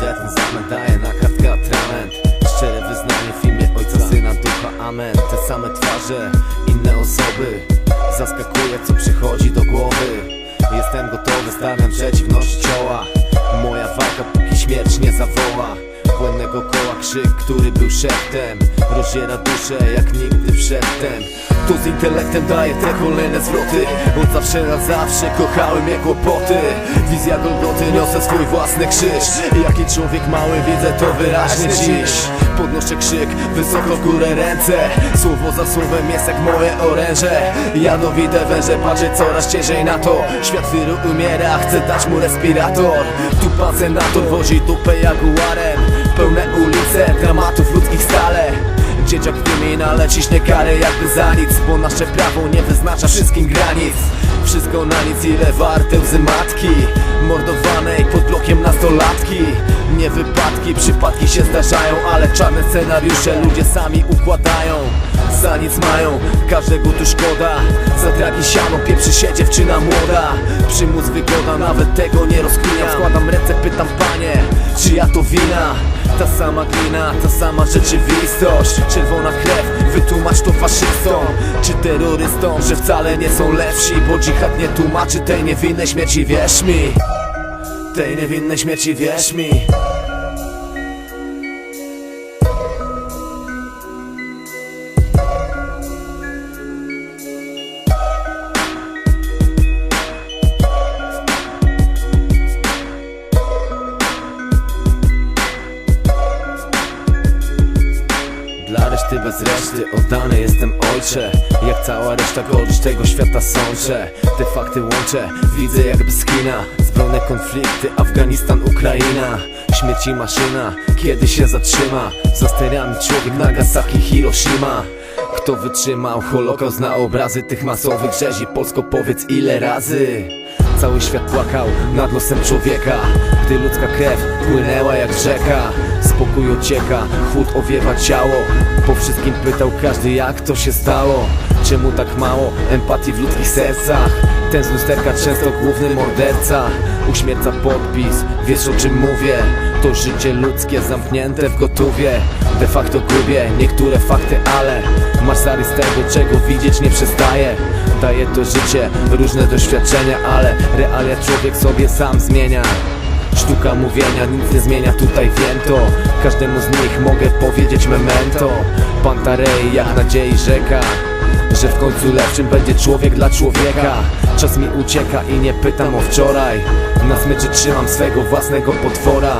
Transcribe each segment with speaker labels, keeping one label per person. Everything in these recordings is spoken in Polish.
Speaker 1: widzę ten zamęt daje na kartkę atrament. Szczere wyznanie w imię Ojca, Syna, Ducha, Amen. Te same twarze, inne osoby. Zaskakuje co przychodzi do głowy. Jestem gotowy, stawiam przeciw, noszę czoła. Moja walka póki śmierć nie zawoła Błędnego koła krzyk, który był szeptem. Rozdziera duszę jak nigdy przedtem. Tu z intelektem daje te kolejne zwroty Od zawsze na zawsze kochały mnie kłopoty. Wizja Golgoty niosę swój własny krzyż. Jaki człowiek mały widzę to wyraźnie dziś. Podnoszę krzyk, wysoko w górę ręce. Słowo za słowem jest jak moje oręże. Jadowite węże patrzę coraz ciężej na to. Świat wiru umiera, chcę dać mu respirator. Tu pan senator wozi dupę jaguarem ale ciśnie karę jakby za nic Bo nasze prawo nie wyznacza wszystkim granic. Wszystko na nic, ile warte łzy matki Mordowanej pod blokiem nastolatki. Nie wypadki, przypadki się zdarzają Ale czarne scenariusze ludzie sami układają. Za nic mają, każdego tu szkoda. Za dragi siano pieprzy się dziewczyna młoda. Przymus wygoda, nawet tego nie rozkminiam. Składam ręce, pytam panie, czy ja to wina? Ta sama glina, ta sama rzeczywistość. Czerwona krew, wytłumacz to faszystom. Czy terrorystom, że wcale nie są lepsi? Bo dżihad nie tłumaczy tej niewinnej śmierci, wierz mi. Tej niewinnej śmierci, wierz mi reszty bez reszty oddany jestem ojcze. Jak cała reszta gorycz tego świata sączę. Te fakty łączę, widzę jakby z kina. Zbrojne konflikty, Afganistan, Ukraina. Śmierci maszyna, kiedy się zatrzyma. Za sterami człowiek Nagasaki, Hiroshima Kto wytrzymał holokaust na obrazy tych masowych rzezi? Polsko powiedz ile razy? Cały świat płakał nad losem człowieka. Gdy ludzka krew płynęła jak rzeka Spokój ocieka, chłód owiewa ciało. Po wszystkim pytał każdy jak to się stało Czemu tak mało empatii w ludzkich sercach? Ten z lusterka często główny morderca. Uśmierca podpis, wiesz o czym mówię. To życie ludzkie zamknięte w gotówie. De facto gubię niektóre fakty, ale Masz zarys tego czego widzieć nie przestaje. Daje to życie różne doświadczenia, ale realia człowiek sobie sam zmienia. Sztuka mówienia nic nie zmienia tutaj wiem to. Każdemu z nich mogę powiedzieć memento. Pantarei jak nadziei rzeka Że w końcu lepszym będzie człowiek dla człowieka. Czas mi ucieka i nie pytam o wczoraj. Na smyczy trzymam swego własnego potwora.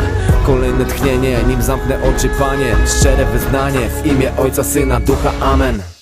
Speaker 1: Kolejne tchnienie nim zamknę oczy panie. Szczere wyznanie w imię Ojca, Syna, Ducha, Amen